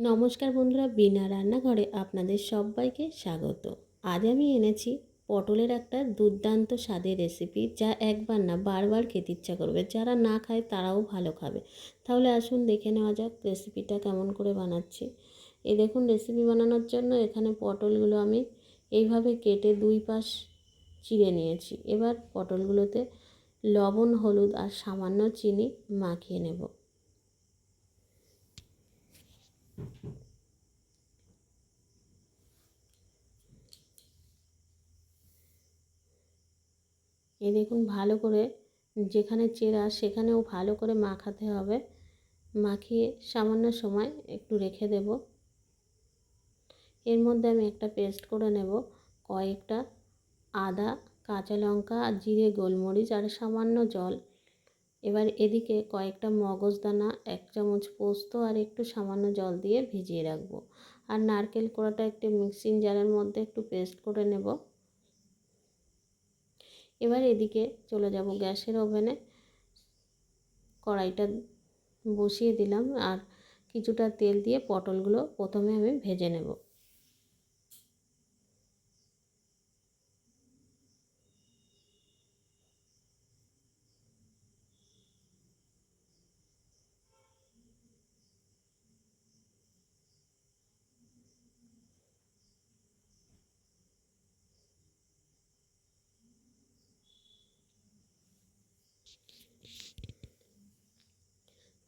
নমস্কার বন্ধুরা, বিনা রান্নাঘরে আপনাদের সবাইকে স্বাগত। আজ আমি এনেছি পটলের একটা দুর্দান্ত স্বাদের রেসিপি যা একবার না বারবার খেতে ইচ্ছা করবে। যারা না খায় তারাও ভালো খাবে। তাহলে আসুন দেখে নেওয়া যাক রেসিপিটা কেমন করে বানাচ্ছি। এই দেখুন রেসিপি বানানোর জন্য এখানে পটলগুলো আমি এইভাবে কেটে দুই পাশ চিড়ে নিয়েছি। এবার পটলগুলোতে লবণ, হলুদ আর সামান্য চিনি মাখিয়ে নেব। এই দেখুন, ভালো করে যেখানে চেরা সেখানেও ভালো করে মাখাতে হবে। মাখিয়ে সামান্য সময় একটু রেখে দেব। এর মধ্যে আমি একটা পেস্ট করে নেব, কয়েকটা আদা, কাঁচা লঙ্কা আর জিরে গোলমরিচ আর সামান্য জল। এবার এদিকে কয়েকটা মগজদানা, এক চামচ পোস্ত আর একটু সামান্য জল দিয়ে ভিজিয়ে রাখব। আর নারকেল কোড়াটা একটু মিক্সিং জারের মধ্যে একটু পেস্ট করে নেব। এবার এদিকে চলে যাব গ্যাসের ওভেনে। কড়াইটা বসিয়ে দিলাম আর কিছুটা তেল দিয়ে পটলগুলো প্রথমে আমি ভেজে নেব।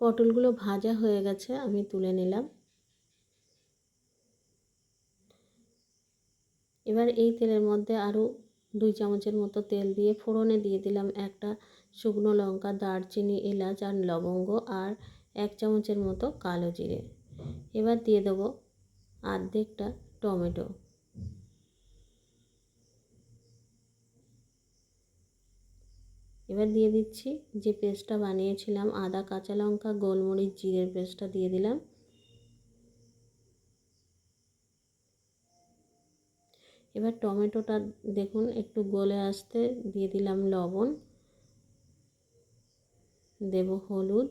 পটলগুলো ভাজা হয়ে গেছে, আমি তুলে নিলাম। এবার এই তেলের মধ্যে আরও দুই চামচের মতো তেল দিয়ে ফোড়নে দিয়ে দিলাম একটা শুকনো লঙ্কা, দারচিনি, এলাচ আর লবঙ্গ আর এক চামচের মতো কালো জিরে। এবার দিয়ে দেবো আর্ধেকটা টমেটো। এবার দিয়ে দিচ্ছি যে পেস্টটা বানিয়েছিলাম, আদা, কাঁচা লঙ্কা, গোলমরিচ, জিরের পেস্টটা দিয়ে দিলাম। এবার টমেটোটা দেখুন, একটু গলে আসতে দিয়ে দিলাম লবণ, দেব হলুদ,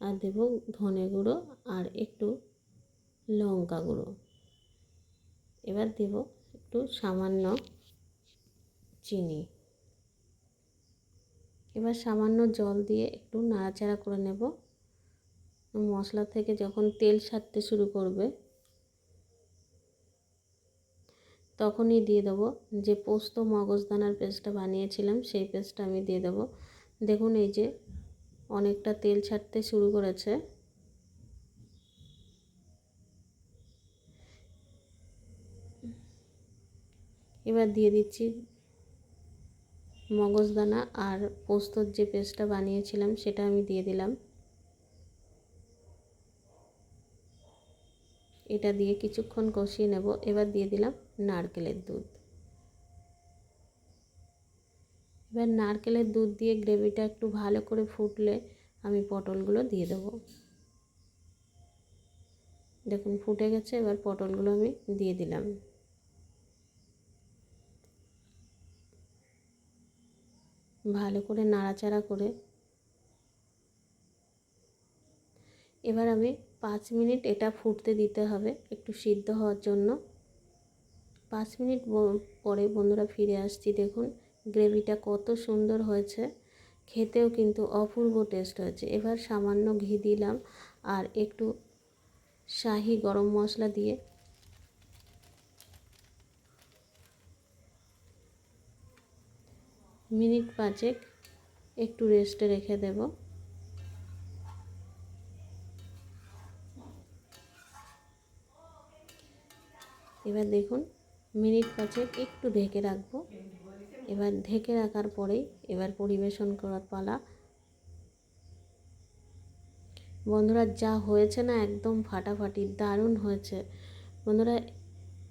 আর দেব ধনে গুঁড়ো, আর একটু লঙ্কা গুঁড়ো। এবার দেব একটু সামান্য চিনি। এবার সামান্য জল দিয়ে একটু নাড়াচাড়া করে নেব। মশলা থেকে যখন তেল ছাড়তে শুরু করবে, তখনই দিয়ে দেবো যে পোস্ত মগজদানার পেস্টটা বানিয়েছিলাম, সেই পেস্টটা আমি দিয়ে দেবো। দেখুন, এই যে অনেকটা তেল ছাড়তে শুরু করেছে। এবার দিয়ে দিচ্ছি মগজদানা আর পোস্তর যে পেস্টটা বানিয়েছিলাম সেটা আমি দিয়ে দিলাম। এটা দিয়ে কিছুক্ষণ কষিয়ে নেব। এবার দিয়ে দিলাম নারকেলের দুধ। এবার নারকেলের দুধ দিয়ে গ্রেভিটা একটু ভালো করে ফুটলে আমি পটলগুলো দিয়ে দেবো। দেখুন, ফুটে গেছে। এবার পটলগুলো আমি দিয়ে দিলাম। ভালো করে নাড়াচাড়া করে। এবার আমি পাঁচ মিনিট এটা ফুটতে দিতে হবে একটু সিদ্ধ হওয়ার জন্য। পাঁচ মিনিট পরে বন্ধুরা ফিরে আসছি, দেখুন গ্রেভিটা কত সুন্দর হয়েছে। খেতেও কিন্তু অপূর্ব টেস্ট হয়েছে। এবার সামান্য ঘি দিলাম আর একটু শাহি গরম মশলা দিয়ে মিনিট পাঁচেক একটু রেস্টে রেখে দেব। এবার দেখুন, মিনিট পাঁচেক একটু ঢেকে রাখব। এবার ঢেকে রাখার পরেই এবার পরিবেশন করার পালা। বন্ধুরা, যা হয়েছে না একদম ফাটাফাটি, দারুণ হয়েছে। বন্ধুরা,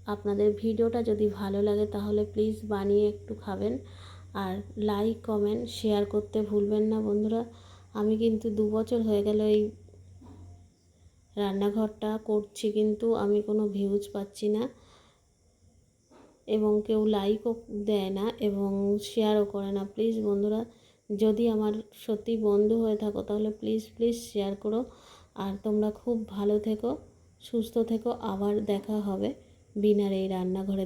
আপনাদের ভিডিওটা যদি ভালো লাগে তাহলে প্লিজ বানিয়ে একটু খাবেন। আর লাইক কমেন্ট শেয়ার করতে ভুলবেন না বন্ধুরা। আমি কিন্তু দু বছর হয়ে গেল এই রান্নাঘরটা করছি, কিন্তু আমি কোনো ভিউজ পাচ্ছি না এবং কেউ লাইকও দেয় না এবং শেয়ারও করে না। প্লিজ বন্ধুরা, যদি আমার সত্যি বন্ধু হয়ে থাকো, তাহলে প্লিজ প্লিজ শেয়ার করো। আর তোমরা খুব ভালো থেকো, সুস্থ থেকো। আবার দেখা হবে বিনার এই রান্নাঘরে।